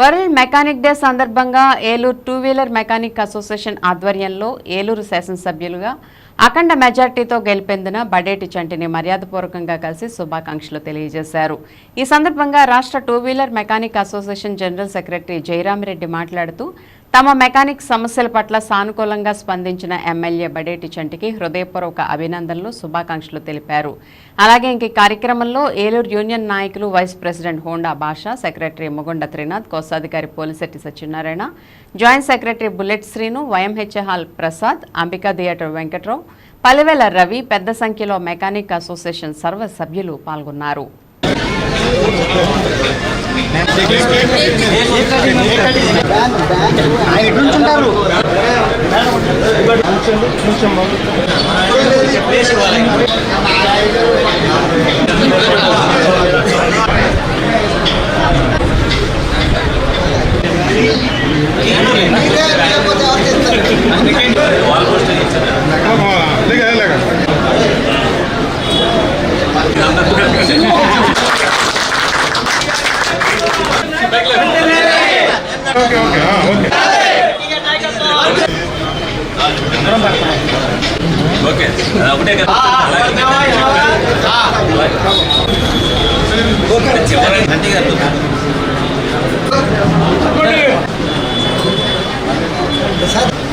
World mechanic day సందర్భంగా Eluru two wheeler mechanic association ఆధ్వర్యంలో ఏలూరు శాసనసభ్యులుగా అఖండ మెజార్టీతో గెలిపేందున బడేటి చంటిని మర్యాదపూర్వకంగా కలిసి శుభాకాంక్షలు తెలియజేశారు. ఈ సందర్భంగా రాష్ట్ర two wheeler mechanic association general secretary Jayaramireddy మాట్లాడుతూ తమ మెకానిక్ సమస్యల పట్ల సానుకూలంగా స్పందించిన ఎమ్మెల్యే బడేటి చంటికి హృదయపూర్వక అభినందనలు శుభాకాంక్షలు తెలిపారు. అలాగే ఇంక కార్యక్రమంలో ఏలూరు యూనియన్ నాయకులు vice president Honda Basha secretary Mugunda Trinath కోశాధికారి Polisetti Satyanarayana joint secretary bullet Srinu YMH hall Prasad Ambika theatre Venkatrao Palivela Ravi పెద్ద సంఖ్యలో మెకానిక్ అసోసియేషన్ సర్వ సభ్యులు పాల్గొన్నారు. ఆయన ఎట్లుంటారు లేక లేక. ఓకే ఆ, ఓకే. ఓకే ఒకటే కదా. చివరి గంటి గారు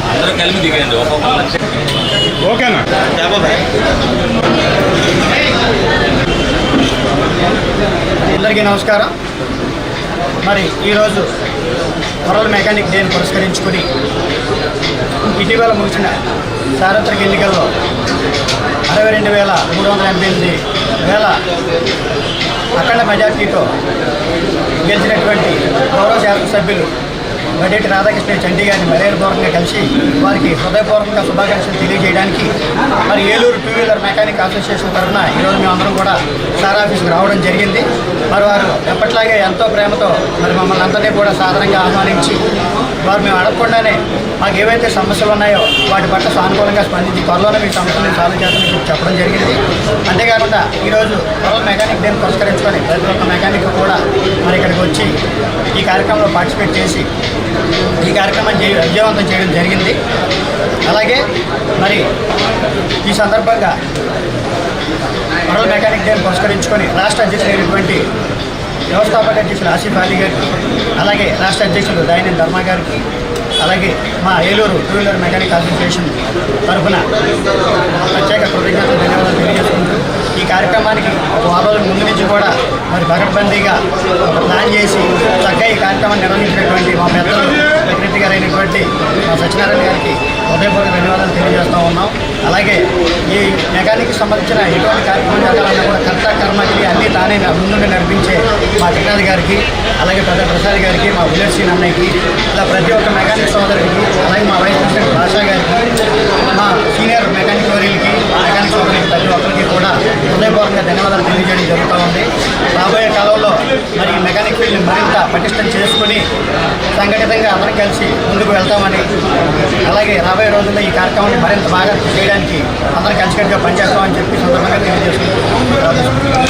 అందరూ కలిపి దిగండి ఓకేనా? అందరికీ నమస్కారం. మరి ఈరోజు వరల్డ్ మెకానిక్ డేని పురస్కరించుకుని ఇటీవల ముగిసిన సార్వత్రిక ఎన్నికల్లో అరవై రెండు వేల మూడు వందల ఎనభై ఎనిమిది వేల అఖండ మెజార్టీతో గెలిచినటువంటి గౌరవ శాసనసభ్యులు బడేటి రాధాకృష్ణ చండీ గారిని మర్యాదపూర్వకంగా కలిసి వారికి హృదయపూర్వకంగా శుభాకాంక్షలు తెలియజేయడానికి మరి Eluru two wheeler mechanic association తరఫున ఈరోజు మేమందరం కూడా సార్ ఆఫీస్కి రావడం జరిగింది. మరి వారు ఎప్పట్లాగే ఎంతో ప్రేమతో మరి మమ్మల్ని అందరినీ కూడా సాధారణంగా ఆహ్వానించి వారు మేము అడగకుండానే మాకు ఏవైతే సమస్యలు ఉన్నాయో వాటి పట్ల సానుకూలంగా స్పందించి త్వరలోనే మీ సమస్యలను సాల్వ్ చేస్తామని చెప్పడం జరిగింది. అంతేకాకుండా ఈరోజు త్వరలో మెకానిక్ డేని పురస్కరించుకొని ప్రతి ఒక్క మెకానిక్ కూడా మరి ఇక్కడికి వచ్చి ఈ కార్యక్రమంలో పార్టిసిపేట్ చేసి ఈ కార్యక్రమాన్ని విజయవంతం చేయడం జరిగింది. అలాగే మరి ఈ సందర్భంగా వరల్డ్ మెకానిక్ డేని పురస్కరించుకొని రాష్ట్ర అధ్యక్షులైనటువంటి వ్యవస్థాపక అధ్యక్షులు ఆసిఫ్ అలీ గారికి అలాగే రాష్ట్ర అధ్యక్షులు దయానంద్ ధర్మ గారికి అలాగే మా Eluru two wheeler mechanic association తరఫున ప్రత్యేక కృతజ్ఞతలు ధన్యవాదాలు తెలియజేసుకుంటూ ఈ కార్యక్రమానికి ఒక వారం రోజుల ముందు నుంచి కూడా మరి పకడ్బందీగా ఒక ప్లాన్ చేసి చక్కగా ఈ కార్యక్రమాన్ని నిర్వహించినటువంటి మా పెద్దలు సెక్రటరీ గారైనటువంటి మా సత్యనారాయణ గారికి హృదయపూర్వక ధన్యవాదాలు తెలియజేస్తూ ఉన్నాం. అలాగే ఈ మెకానిక్ సంబంధించిన ఎటువంటి కార్యక్రమం కూడా కర్త కర్మకి అన్నీ తానే ముందుండి నడిపించే మా త్రినాథ్ గారికి అలాగే పెద్ద ప్రసాద్ గారికి మా బుల్లెట్ అన్నయ్యకి ఇలా ప్రతి ఒక్క మెకానిక్ సోదరుడికి అలాగే మా వైస్ ప్రెసిడెంట్ భాషా గారికి మా సీనియర్ మెకానిక్ వర్యులకి మెకానిక్ సోదరులకి ప్రతి ఒక్కరికి కూడా హృదయపూర్వకంగా ధన్యవాదాలు తెలియజేయడం జరుగుతూ ఉంది రాబోయే కాలంలో మరి ఈ మరింత పటిష్టం చేసుకుని సంఘటితంగా అందరం కలిసి ముందుకు వెళ్తామని అలాగే రాబోయే రోజుల్లో ఈ కార్యక్రమాన్ని మరింత బాగా చేయడానికి అందరం కలిసికట్టుగా పనిచేస్తామని చెప్పి సందర్భంగా తెలియజేసుకుంటున్నాం.